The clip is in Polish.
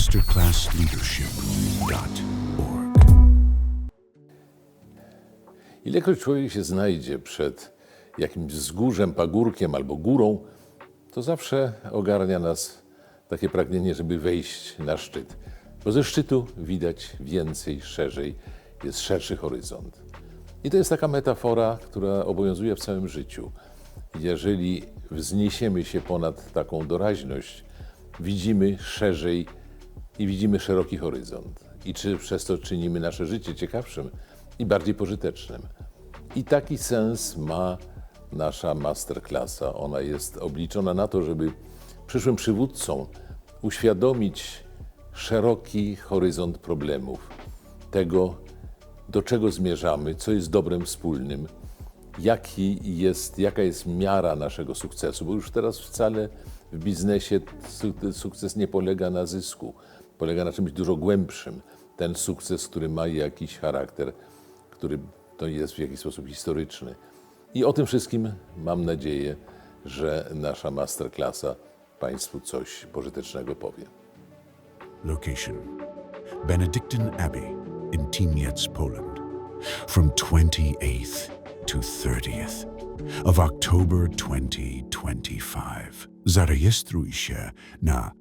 masterclassleadership.org. Ilekroć człowiek się znajdzie przed jakimś wzgórzem, pagórkiem albo górą, to zawsze ogarnia nas takie pragnienie, żeby wejść na szczyt. Bo ze szczytu widać więcej, szerzej, jest szerszy horyzont. I to jest taka metafora, która obowiązuje w całym życiu. Jeżeli wzniesiemy się ponad taką doraźność, widzimy szerzej i widzimy szeroki horyzont. I czy przez to czynimy nasze życie ciekawszym i bardziej pożytecznym. I taki sens ma nasza masterklasa. Ona jest obliczona na to, żeby przyszłym przywódcom uświadomić szeroki horyzont problemów, tego, do czego zmierzamy, co jest dobrem wspólnym, jaki jest, jaka jest miara naszego sukcesu, bo już teraz wcale w biznesie su- sukces nie polega na zysku, polega na czymś dużo głębszym. Ten sukces, który ma jakiś charakter, który to jest w jakiś sposób historyczny. I o tym wszystkim mam nadzieję, że nasza masterklasa Państwu coś pożytecznego powie. Location Benedictine Abbey in Tymiec, Poland. From 28th to 30th of October 2025. Zarejestruj się na